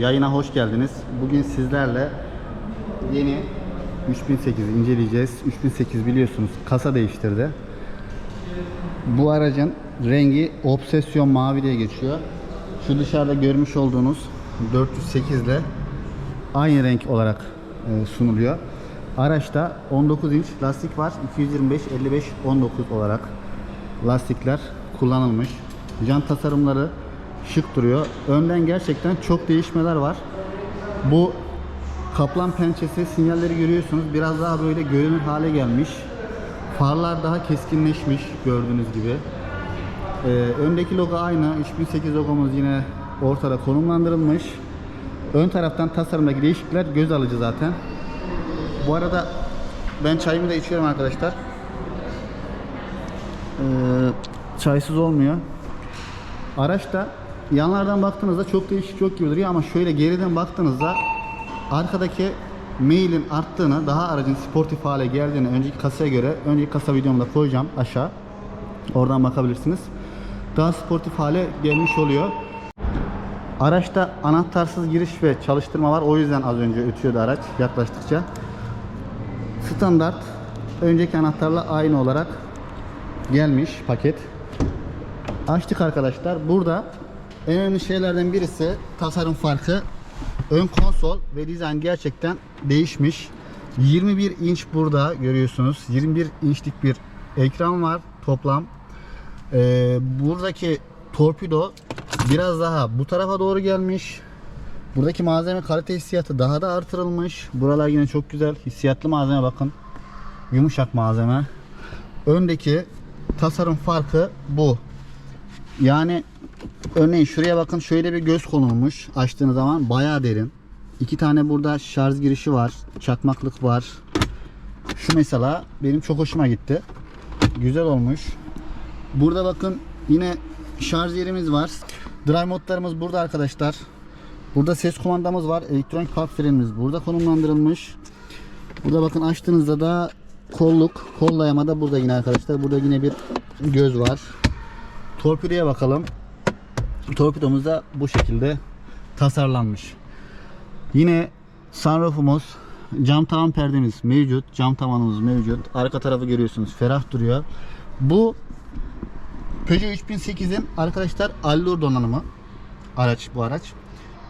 Yayına hoş geldiniz. Bugün sizlerle yeni 3008 inceleyeceğiz. 3008 biliyorsunuz kasa değiştirdi. Bu aracın rengi obsesyon mavi diye geçiyor. Şu dışarıda görmüş olduğunuz 408 ile aynı renk olarak e, sunuluyor. Araçta 19 inç lastik var. 225 55 19 olarak lastikler kullanılmış. Jant tasarımları şık duruyor. Önden gerçekten çok değişmeler var. Bu kaplan pençesi sinyalleri görüyorsunuz. Biraz daha böyle görünür hale gelmiş. Farlar daha keskinleşmiş gördüğünüz gibi. Ee, öndeki logo aynı. 3008 logomuz yine ortada konumlandırılmış. Ön taraftan tasarımdaki değişiklikler göz alıcı zaten. Bu arada ben çayımı da içiyorum arkadaşlar. Ee, çaysız olmuyor. Araçta yanlardan baktığınızda çok değişik çok gibi duruyor ama şöyle geriden baktığınızda arkadaki mailin arttığını, daha aracın sportif hale geldiğini önceki kasaya göre, önceki kasa videomda koyacağım aşağı. Oradan bakabilirsiniz. Daha sportif hale gelmiş oluyor. Araçta anahtarsız giriş ve çalıştırma var. O yüzden az önce ötüyordu araç yaklaştıkça. Standart önceki anahtarla aynı olarak gelmiş paket. Açtık arkadaşlar. Burada en önemli şeylerden birisi tasarım farkı. Ön konsol ve dizayn gerçekten değişmiş. 21 inç burada görüyorsunuz. 21 inçlik bir ekran var toplam. Ee, buradaki torpido biraz daha bu tarafa doğru gelmiş. Buradaki malzeme kalite hissiyatı daha da artırılmış. Buralar yine çok güzel. Hissiyatlı malzeme bakın. Yumuşak malzeme. Öndeki tasarım farkı bu. Yani örneğin şuraya bakın şöyle bir göz konulmuş. Açtığınız zaman bayağı derin. İki tane burada şarj girişi var. Çakmaklık var. Şu mesela benim çok hoşuma gitti. Güzel olmuş. Burada bakın yine şarj yerimiz var. Drive modlarımız burada arkadaşlar. Burada ses kumandamız var. Elektronik park frenimiz burada konumlandırılmış. Burada bakın açtığınızda da kolluk, kol dayama da burada yine arkadaşlar. Burada yine bir göz var. Torpidoya bakalım. Torpidomuz da bu şekilde tasarlanmış. Yine sunroofumuz, cam tavan perdemiz mevcut, cam tavanımız mevcut. Arka tarafı görüyorsunuz ferah duruyor. Bu Peugeot 3008'in arkadaşlar Allure donanımı araç bu araç.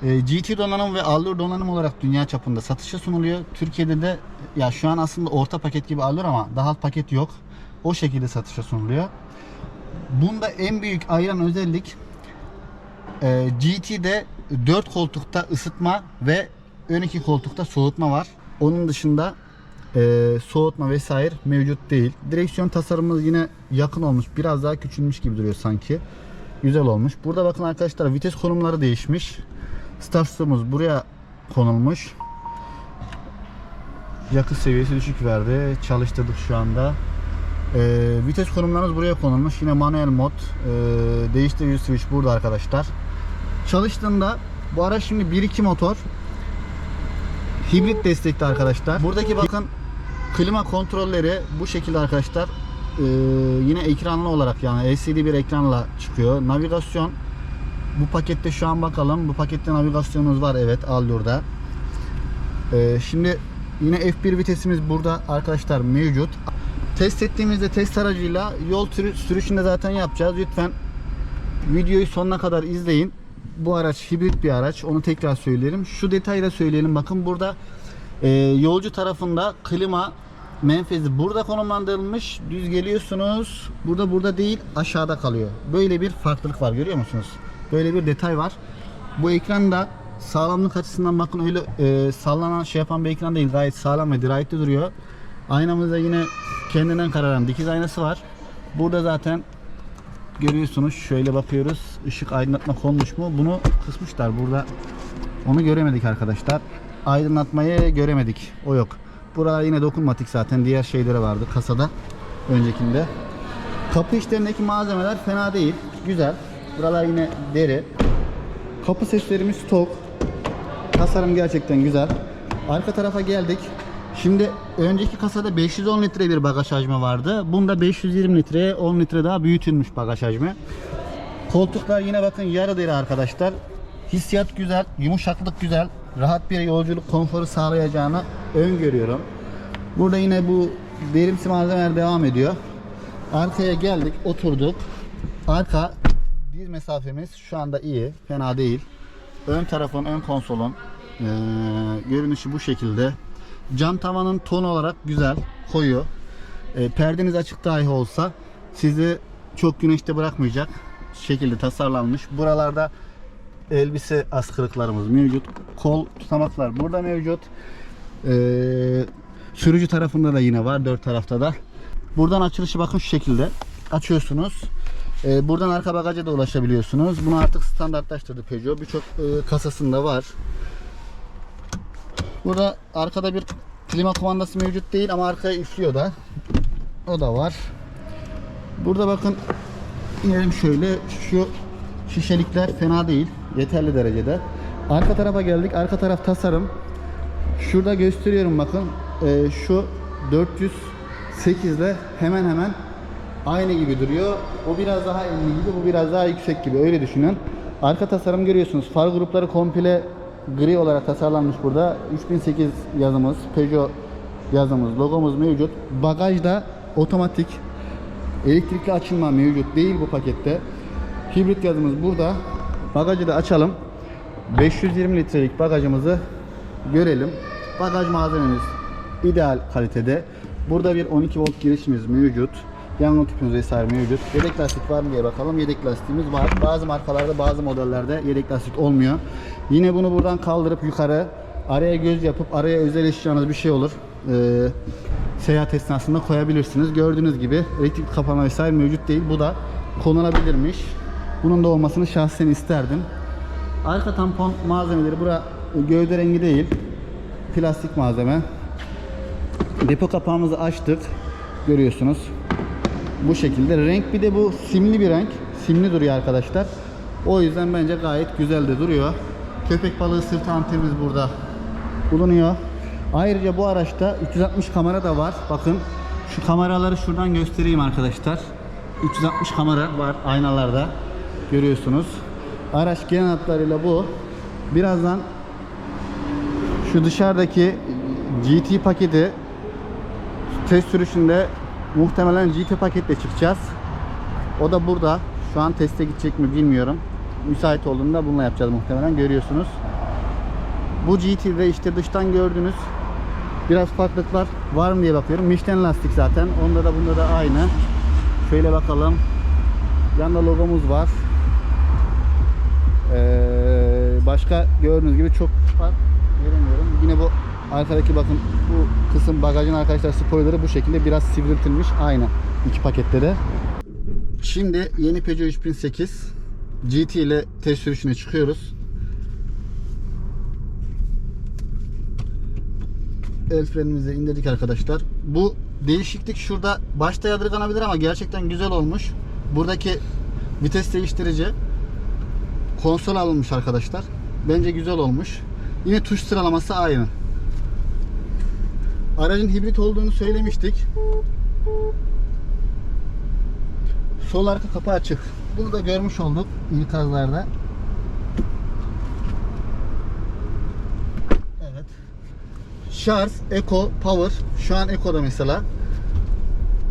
Ee, GT donanım ve Allure donanım olarak dünya çapında satışa sunuluyor. Türkiye'de de ya şu an aslında orta paket gibi Allure ama daha alt paket yok. O şekilde satışa sunuluyor. Bunda en büyük ayıran özellik e, GT'de 4 koltukta ısıtma ve ön iki koltukta soğutma var. Onun dışında e, soğutma vesaire mevcut değil. Direksiyon tasarımımız yine yakın olmuş. Biraz daha küçülmüş gibi duruyor sanki. Güzel olmuş. Burada bakın arkadaşlar vites konumları değişmiş. Start stop'umuz buraya konulmuş. Yakıt seviyesi düşük verdi. Çalıştırdık şu anda. Ee, vites konumlarımız buraya konulmuş. Yine manuel mod. Ee, değiştirici switch burada arkadaşlar. Çalıştığında bu araç şimdi 1.2 motor. Hibrit destekli arkadaşlar. Buradaki bakın klima kontrolleri bu şekilde arkadaşlar. Ee, yine ekranlı olarak yani LCD bir ekranla çıkıyor. Navigasyon bu pakette şu an bakalım. Bu pakette navigasyonumuz var evet Allure'da. Ee, şimdi yine F1 vitesimiz burada arkadaşlar mevcut. Test ettiğimizde test aracıyla yol sürü- sürüşünde zaten yapacağız. Lütfen videoyu sonuna kadar izleyin. Bu araç hibrit bir araç. Onu tekrar söyleyelim. Şu detayı da söyleyelim. Bakın burada e, yolcu tarafında klima menfezi burada konumlandırılmış. Düz geliyorsunuz. Burada burada değil aşağıda kalıyor. Böyle bir farklılık var görüyor musunuz? Böyle bir detay var. Bu ekranda sağlamlık açısından bakın öyle e, sallanan şey yapan bir ekran değil. Gayet sağlam ve dirayetli duruyor. Aynamızda yine kendinden kararan dikiz aynası var. Burada zaten görüyorsunuz şöyle bakıyoruz. Işık aydınlatma konmuş mu? Bunu kısmışlar. Burada onu göremedik arkadaşlar. Aydınlatmayı göremedik. O yok. Buralar yine dokunmatik zaten. Diğer şeyleri vardı kasada. Öncekinde. Kapı işlerindeki malzemeler fena değil. Güzel. Buralar yine deri. Kapı seslerimiz stok. Tasarım gerçekten güzel. Arka tarafa geldik. Şimdi önceki kasada 510 litre bir bagaj hacmi vardı. Bunda 520 litreye 10 litre daha büyütülmüş bagaj hacmi. Koltuklar yine bakın yarı deri arkadaşlar. Hissiyat güzel, yumuşaklık güzel, rahat bir yolculuk konforu sağlayacağını öngörüyorum. Burada yine bu derimsi malzemeler devam ediyor. Arkaya geldik, oturduk. Arka diz mesafemiz şu anda iyi, fena değil. Ön tarafın, ön konsolun eee, görünüşü bu şekilde. Cam tavanın ton olarak güzel, koyu. E, perdeniz açık dahi olsa sizi çok güneşte bırakmayacak şekilde tasarlanmış. Buralarda elbise askılıklarımız mevcut. Kol tutamaklar burada mevcut. E, sürücü tarafında da yine var. Dört tarafta da. Buradan açılışı bakın şu şekilde. Açıyorsunuz. E, buradan arka bagaja da ulaşabiliyorsunuz. Bunu artık standartlaştırdı Peugeot. Birçok e, kasasında var. Burada arkada bir klima kumandası mevcut değil ama arkaya üflüyor da. O da var. Burada bakın inelim şöyle şu şişelikler fena değil. Yeterli derecede. Arka tarafa geldik. Arka taraf tasarım. Şurada gösteriyorum bakın. Ee, şu 408 ile hemen hemen aynı gibi duruyor. O biraz daha enli gibi, bu biraz daha yüksek gibi. Öyle düşünün. Arka tasarım görüyorsunuz. Far grupları komple gri olarak tasarlanmış burada. 3008 yazımız, Peugeot yazımız, logomuz mevcut. Bagajda otomatik elektrikli açılma mevcut değil bu pakette. Hibrit yazımız burada. Bagajı da açalım. 520 litrelik bagajımızı görelim. Bagaj malzememiz ideal kalitede. Burada bir 12 volt girişimiz mevcut. Yangın tüpümüz vesaire mevcut. Yedek lastik var mı diye bakalım. Yedek lastiğimiz var. Bazı markalarda bazı modellerde yedek lastik olmuyor. Yine bunu buradan kaldırıp yukarı araya göz yapıp araya özel eşyanız bir şey olur. Ee, seyahat esnasında koyabilirsiniz. Gördüğünüz gibi elektrik kapama vesaire mevcut değil. Bu da konulabilirmiş. Bunun da olmasını şahsen isterdim. Arka tampon malzemeleri bura gövde rengi değil. Plastik malzeme. Depo kapağımızı açtık. Görüyorsunuz. Bu şekilde. Renk bir de bu simli bir renk. Simli duruyor arkadaşlar. O yüzden bence gayet güzel de duruyor. Köpek balığı sırtı antenimiz burada bulunuyor. Ayrıca bu araçta 360 kamera da var. Bakın şu kameraları şuradan göstereyim arkadaşlar. 360 kamera var aynalarda. Görüyorsunuz. Araç genel hatlarıyla bu. Birazdan şu dışarıdaki GT paketi test sürüşünde muhtemelen GT paketle çıkacağız. O da burada. Şu an teste gidecek mi bilmiyorum. Müsait olduğunda bununla yapacağız muhtemelen. Görüyorsunuz. Bu GT'de işte dıştan gördüğünüz biraz farklılıklar var mı diye bakıyorum. Michelin lastik zaten. Onda da bunda da aynı. Şöyle bakalım. Yanında logomuz var. Ee, başka gördüğünüz gibi çok fark göremiyorum. Yine bu arkadaki bakın bu kısım bagajın arkadaşlar spoilerı bu şekilde biraz sivriltilmiş. Aynı iki pakette de. Şimdi yeni Peugeot 3008 GT ile test sürüşüne çıkıyoruz. El frenimizi indirdik arkadaşlar. Bu değişiklik şurada başta yadırganabilir ama gerçekten güzel olmuş. Buradaki vites değiştirici konsol alınmış arkadaşlar. Bence güzel olmuş. Yine tuş sıralaması aynı. Aracın hibrit olduğunu söylemiştik. Sol arka kapı açık. Bunu da görmüş olduk ikazlarda. Evet. Şarj, Eco, Power. Şu an Eco'da mesela.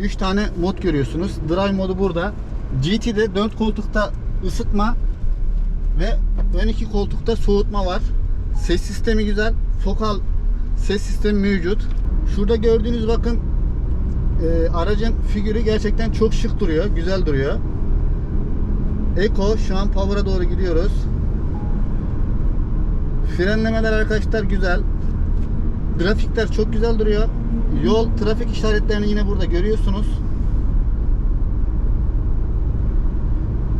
3 tane mod görüyorsunuz. Drive modu burada. GT'de 4 koltukta ısıtma ve ön iki koltukta soğutma var. Ses sistemi güzel. Fokal ses sistemi mevcut. Şurada gördüğünüz bakın e, aracın figürü gerçekten çok şık duruyor. Güzel duruyor. Eco şu an Power'a doğru gidiyoruz. Frenlemeler arkadaşlar güzel. Grafikler çok güzel duruyor. Yol trafik işaretlerini yine burada görüyorsunuz.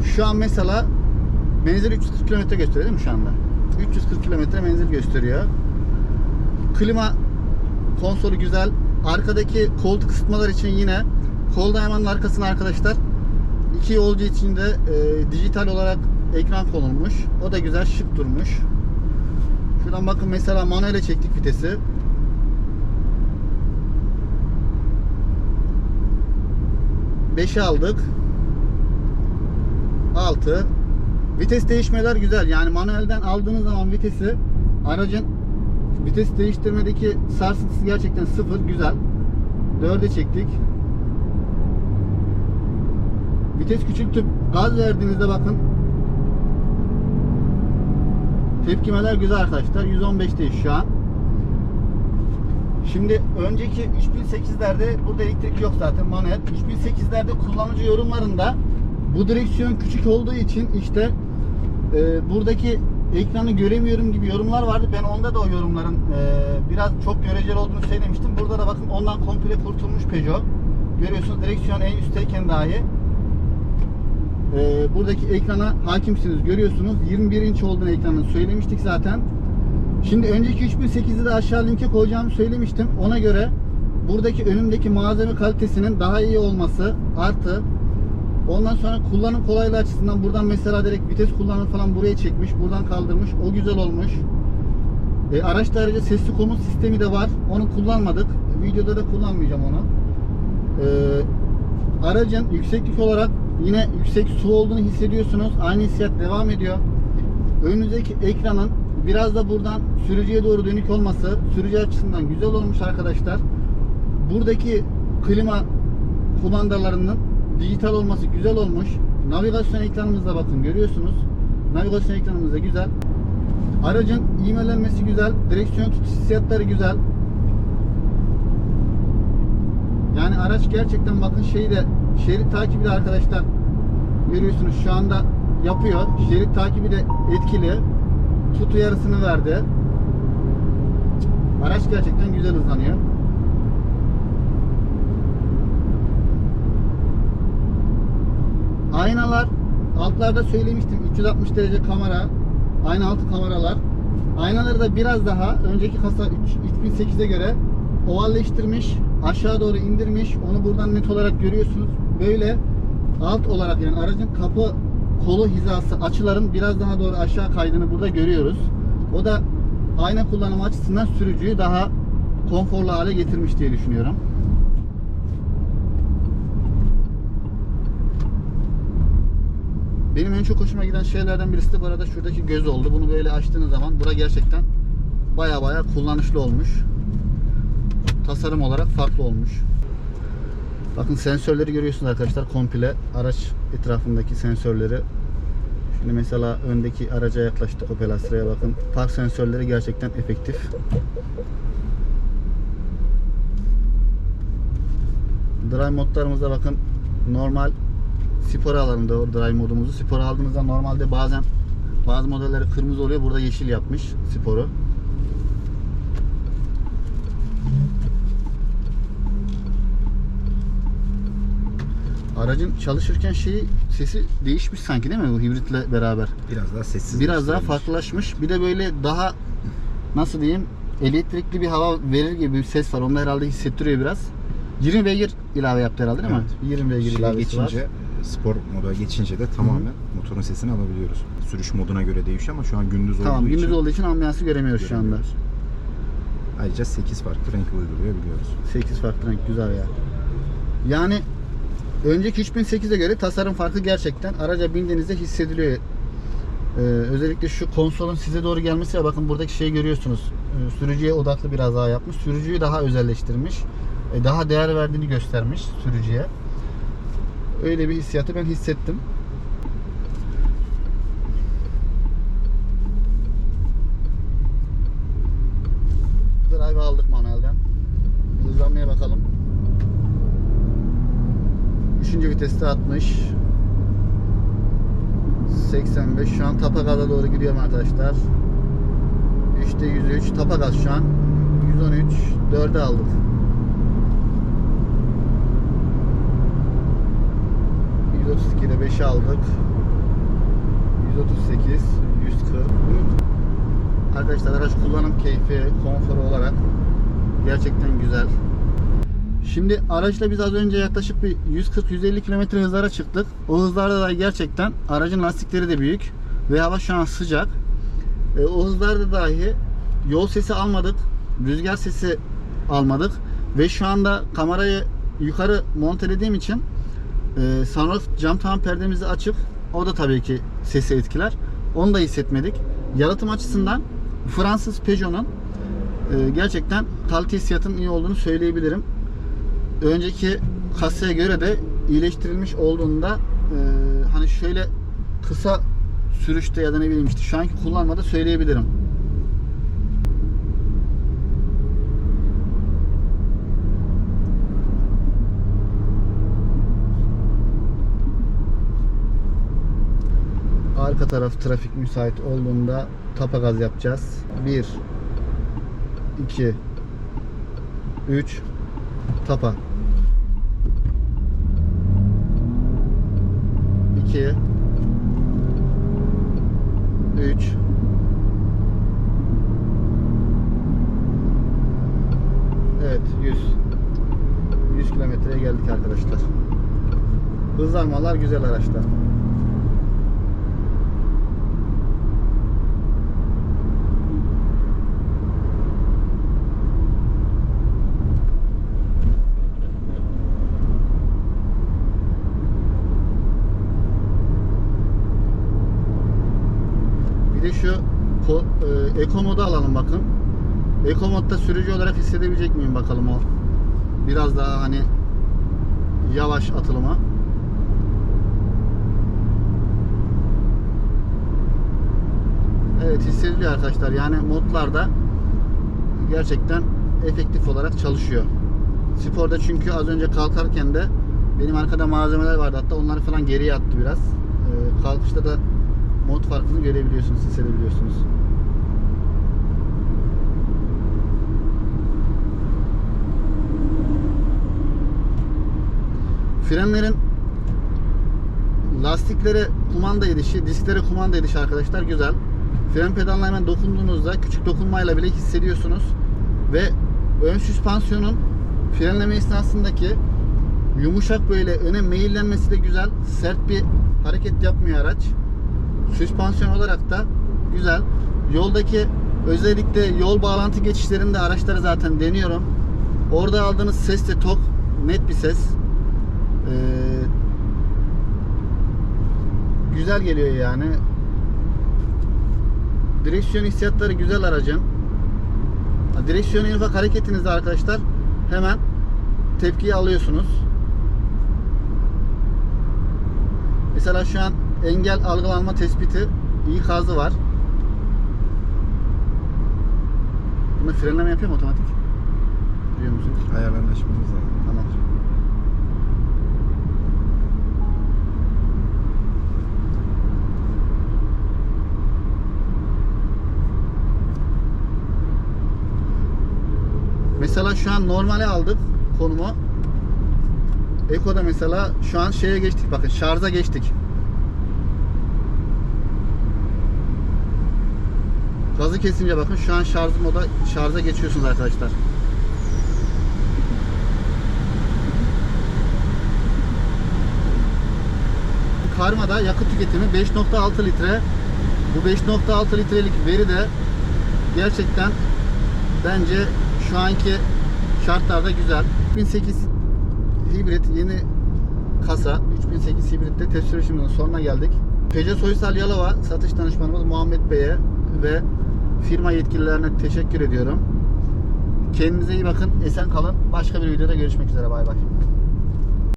Şu an mesela menzil 340 km gösteriyor değil mi şu anda? 340 km menzil gösteriyor. Klima konsolu güzel. Arkadaki koltuk ısıtmalar için yine kol dayamanın arkasına arkadaşlar iki yolcu için de e, dijital olarak ekran konulmuş. O da güzel şık durmuş. Şuradan bakın mesela manuele çektik vitesi. Beşi aldık. 6 Vites değişmeler güzel. Yani manuelden aldığınız zaman vitesi aracın vites değiştirmedeki sarsıntısı gerçekten sıfır. Güzel. Dörde çektik. Vites küçültüp gaz verdiğinizde bakın tepkimeler güzel arkadaşlar. 115'teyiz şu an. Şimdi önceki 3008'lerde burada elektrik yok zaten manuel. 3008'lerde kullanıcı yorumlarında bu direksiyon küçük olduğu için işte e, buradaki ekranı göremiyorum gibi yorumlar vardı. Ben onda da o yorumların e, biraz çok göreceli olduğunu söylemiştim. Burada da bakın ondan komple kurtulmuş Peugeot. Görüyorsunuz direksiyon en üstteyken dahi e, buradaki ekrana hakimsiniz. Görüyorsunuz 21 inç olduğunu ekranın söylemiştik zaten. Şimdi önceki 3008'de de aşağı linke koyacağımı söylemiştim. Ona göre buradaki önümdeki malzeme kalitesinin daha iyi olması artı ondan sonra kullanım kolaylığı açısından buradan mesela direkt vites kullanımı falan buraya çekmiş. Buradan kaldırmış. O güzel olmuş. E, araçta ayrıca sesli komut sistemi de var. Onu kullanmadık. Videoda da kullanmayacağım onu. E, aracın yükseklik olarak yine yüksek su olduğunu hissediyorsunuz. Aynı hissiyat devam ediyor. Önünüzdeki ekranın biraz da buradan sürücüye doğru dönük olması sürücü açısından güzel olmuş arkadaşlar. Buradaki klima kumandalarının dijital olması güzel olmuş. Navigasyon ekranımızda bakın görüyorsunuz. Navigasyon ekranımız da güzel. Aracın iğmelenmesi güzel. Direksiyon tutuş hissiyatları güzel. Yani araç gerçekten bakın şeyi de şerit takibi de arkadaşlar görüyorsunuz şu anda yapıyor. Şerit takibi de etkili. Tut uyarısını verdi. Araç gerçekten güzel hızlanıyor. Aynalar altlarda söylemiştim 360 derece kamera ayna altı kameralar aynaları da biraz daha önceki kasa 3008'e göre ovalleştirmiş aşağı doğru indirmiş onu buradan net olarak görüyorsunuz böyle alt olarak yani aracın kapı kolu hizası açıların biraz daha doğru aşağı kaydığını burada görüyoruz o da ayna kullanımı açısından sürücüyü daha konforlu hale getirmiş diye düşünüyorum. Benim en çok hoşuma giden şeylerden birisi de bu arada şuradaki göz oldu. Bunu böyle açtığınız zaman bura gerçekten baya baya kullanışlı olmuş. Tasarım olarak farklı olmuş. Bakın sensörleri görüyorsunuz arkadaşlar komple araç etrafındaki sensörleri. Şimdi mesela öndeki araca yaklaştık Opel Astra'ya bakın. Park sensörleri gerçekten efektif. Drive modlarımızda bakın normal spor alanında drive modumuzu spor aldığınızda normalde bazen bazı modelleri kırmızı oluyor burada yeşil yapmış sporu. Aracın çalışırken şeyi sesi değişmiş sanki değil mi bu hibritle beraber? Biraz daha sessiz. Biraz daha farklılaşmış. Bir de böyle daha nasıl diyeyim elektrikli bir hava verir gibi bir ses var. Onu da herhalde hissettiriyor biraz. 20 beygir ilave yaptı herhalde değil mi? 20 beygir Şeye ilavesi var. geçince, spor moda geçince de tamamen motorun sesini alabiliyoruz. Sürüş moduna göre değişiyor ama şu an gündüz Tamam olduğu gündüz için olduğu için ambiyansı göremiyoruz şu anda. göremiyoruz. Ayrıca 8 farklı renk uygulayabiliyoruz. 8 farklı renk güzel ya. Yani önceki 3008'e göre tasarım farkı gerçekten araca bindiğinizde hissediliyor. Ee, özellikle şu konsolun size doğru gelmesi bakın buradaki şeyi görüyorsunuz. Ee, sürücüye odaklı biraz daha yapmış. Sürücüyü daha özelleştirmiş. Ee, daha değer verdiğini göstermiş sürücüye. Öyle bir hissiyatı ben hissettim. Drive aldık manuelden. Hızlanmaya bakalım. Üçüncü viteste 60. 85 şu an tapa gaza doğru gidiyorum arkadaşlar. 3'te 103 tapa gaz şu an. 113 4'e aldık. ...132'de 5'e aldık. 138, 140. Arkadaşlar araç kullanım keyfi, konforu olarak gerçekten güzel. Şimdi araçla biz az önce yaklaşık bir 140-150 km hızlara çıktık. O hızlarda da gerçekten aracın lastikleri de büyük ve hava şu an sıcak. E, o hızlarda dahi yol sesi almadık, rüzgar sesi almadık ve şu anda kamerayı yukarı montelediğim için e, sunroof cam tavan perdemizi açık. O da tabii ki sesi etkiler. Onu da hissetmedik. Yalıtım açısından Fransız Peugeot'un e, gerçekten kalite hissiyatının iyi olduğunu söyleyebilirim. Önceki kasaya göre de iyileştirilmiş olduğunda e, hani şöyle kısa sürüşte ya da ne bileyim işte şu anki kullanmada söyleyebilirim. Arka taraf trafik müsait olduğunda tapa gaz yapacağız. 1 2 3 tapa 2 3 Evet 100 100 kilometreye geldik arkadaşlar. Hızlanmalar güzel araçta. Bir de şu ko- e, Eco modu alalım bakın. Eco modda sürücü olarak hissedebilecek miyim bakalım o. Biraz daha hani yavaş atılıma. Evet hissediliyor arkadaşlar. Yani modlarda gerçekten efektif olarak çalışıyor. Sporda çünkü az önce kalkarken de benim arkada malzemeler vardı hatta onları falan geriye attı biraz. Ee, kalkışta da mod farkını görebiliyorsunuz, hissedebiliyorsunuz. Frenlerin lastiklere kumanda edişi, disklere kumanda edişi arkadaşlar güzel. Fren pedalına dokunduğunuzda küçük dokunmayla bile hissediyorsunuz. Ve ön süspansiyonun frenleme esnasındaki yumuşak böyle öne meyillenmesi de güzel. Sert bir hareket yapmıyor araç. Süspansiyon olarak da güzel. Yoldaki özellikle yol bağlantı geçişlerinde araçları zaten deniyorum. Orada aldığınız ses de tok, net bir ses. Ee, güzel geliyor yani. Direksiyon hissiyatları güzel aracın. Ha, Direksiyon en ufak hareketinizde arkadaşlar hemen tepkiyi alıyorsunuz. Mesela şu an engel algılanma tespiti ikazı var. Bunda frenleme yapıyor mu otomatik? Biliyor musunuz? Ayarlarını açmamız lazım. Tamam. Mesela şu an normale aldık konumu. Eko'da mesela şu an şeye geçtik bakın şarja geçtik. Gazı kesince bakın şu an şarj moda şarja geçiyorsunuz arkadaşlar. Karma'da yakıt tüketimi 5.6 litre. Bu 5.6 litrelik veri de gerçekten bence şu anki şartlarda güzel. 3008 hibrit yeni kasa 3008 hibritte test sürüşümüzün sonuna geldik. Peugeot Soysal Yalova satış danışmanımız Muhammed Bey'e ve firma yetkililerine teşekkür ediyorum. Kendinize iyi bakın. Esen kalın. Başka bir videoda görüşmek üzere. Bay bay.